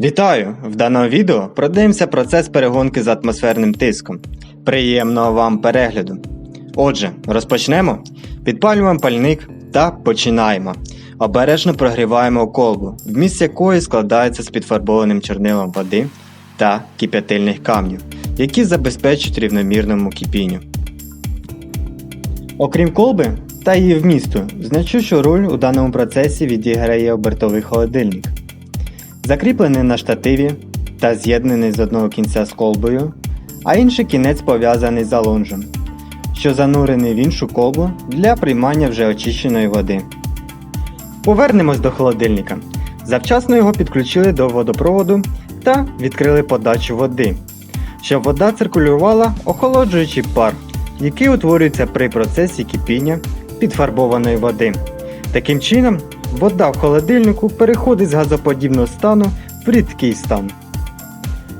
Вітаю! В даному відео продивимося процес перегонки з атмосферним тиском. Приємного вам перегляду! Отже, розпочнемо. Підпалюємо пальник та починаємо. Обережно прогріваємо колбу, вміст якої складається з підфарбованим чорнилом води та кип'ятильних камнів, які забезпечують рівномірному кипінню. Окрім колби та її вмісту, значущу роль у даному процесі відіграє обертовий холодильник. Закріплений на штативі та з'єднаний з одного кінця з колбою, а інший кінець пов'язаний за лонжем, що занурений в іншу колбу для приймання вже очищеної води. Повернемось до холодильника. Завчасно його підключили до водопроводу та відкрили подачу води, щоб вода циркулювала, охолоджуючи пар, який утворюється при процесі кипіння підфарбованої води. Таким чином, вода в холодильнику переходить з газоподібного стану в рідкий стан.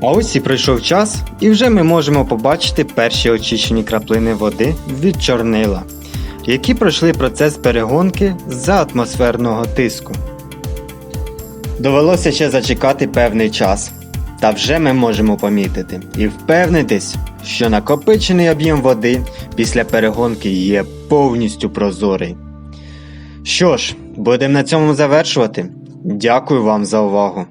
А ось і пройшов час, і вже ми можемо побачити перші очищені краплини води від чорнила, які пройшли процес перегонки за атмосферного тиску. Довелося ще зачекати певний час. Та вже ми можемо помітити і впевнитись, що накопичений об'єм води після перегонки є повністю прозорий. Що ж, будемо на цьому завершувати. Дякую вам за увагу.